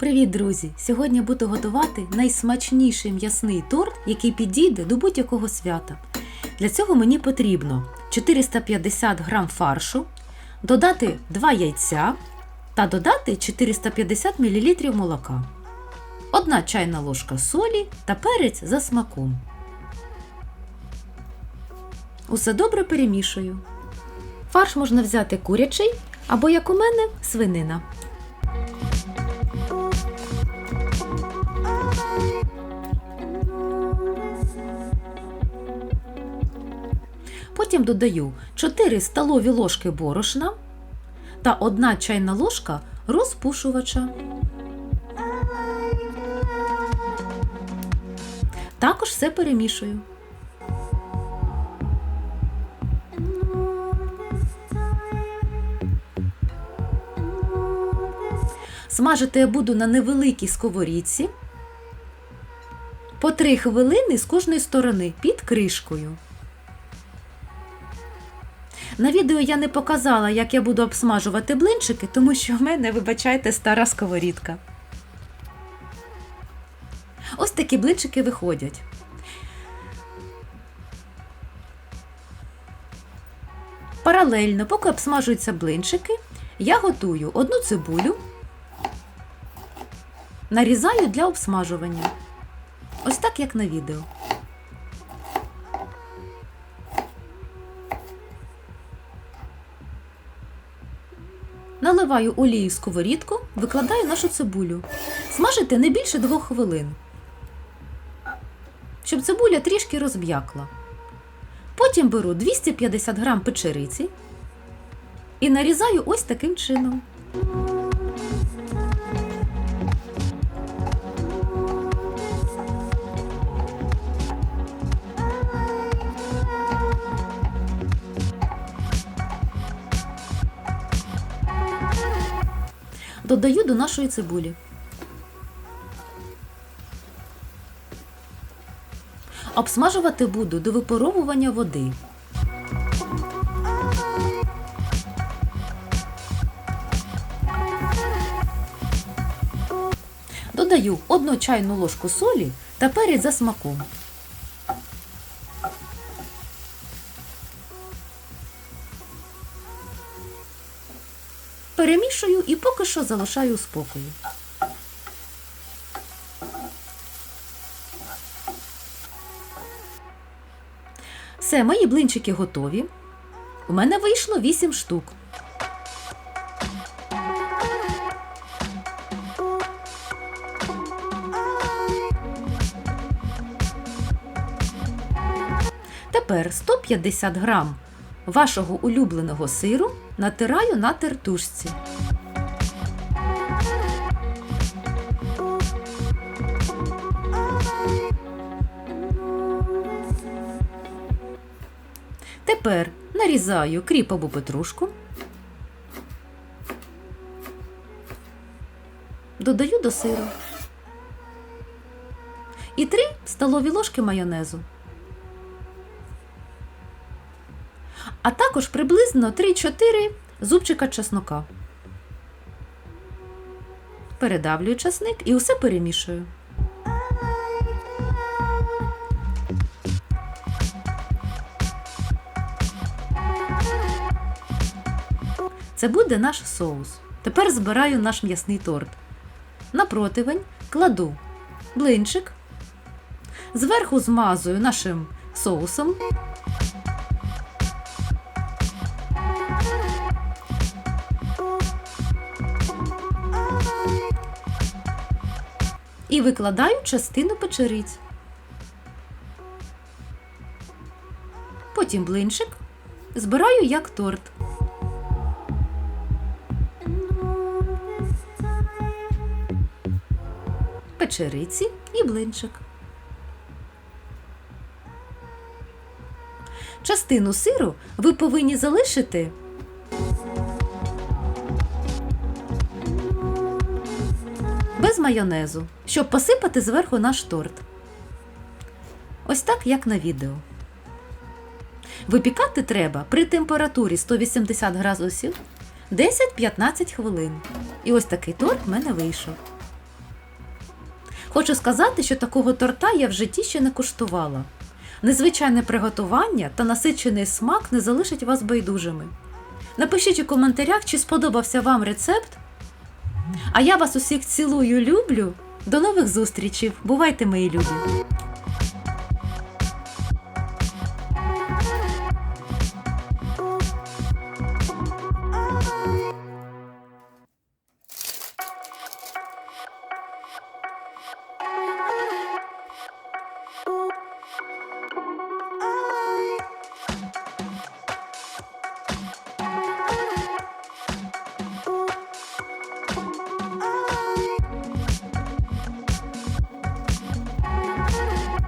Привіт, друзі! Сьогодні буду готувати найсмачніший м'ясний торт, який підійде до будь-якого свята. Для цього мені потрібно 450 г фаршу, додати 2 яйця та додати 450 мл молока, 1 чайна ложка солі та перець за смаком. Усе добре перемішую. Фарш можна взяти курячий або, як у мене, свинина. Потім додаю 4 столові ложки борошна та 1 чайна ложка розпушувача. Також все перемішую. Смажити я буду на невеликій сковорідці по 3 хвилини з кожної сторони під кришкою. На відео я не показала, як я буду обсмажувати блинчики, тому що в мене, вибачайте, стара сковорідка. Ось такі блинчики виходять. Паралельно, поки обсмажуються блинчики, я готую одну цибулю, нарізаю для обсмажування. Ось так, як на відео. Наливаю олію в сковорідку, викладаю нашу цибулю. Смажити не більше двох хвилин, щоб цибуля трішки розб'якла. Потім беру 250 г печериці і нарізаю ось таким чином. Додаю до нашої цибулі. Обсмажувати буду до випаровування води. Додаю одну чайну ложку солі та перець за смаком. Перемішую і поки що залишаю спокою. Все, мої блинчики готові. У мене вийшло 8 штук. Тепер 150 грам вашого улюбленого сиру натираю на тертушці. Тепер нарізаю кріп або петрушку. Додаю до сиру. І 3 столові ложки майонезу. А також приблизно 3-4 зубчика чеснока. Передавлюю часник і усе перемішую. Це буде наш соус. Тепер збираю наш м'ясний торт. На противень кладу блинчик, зверху змазую нашим соусом. І викладаю частину печериць. Потім блинчик збираю як торт. Печериці і блинчик. Частину сиру ви повинні залишити без майонезу, щоб посипати зверху наш торт. Ось так, як на відео. Випікати треба при температурі 180 градусів 10-15 хвилин. І ось такий торт в мене вийшов. Хочу сказати, що такого торта я в житті ще не куштувала. Незвичайне приготування та насичений смак не залишать вас байдужими. Напишіть у коментарях, чи сподобався вам рецепт а я вас усіх цілую, люблю. До нових зустрічей. Бувайте, мої любі!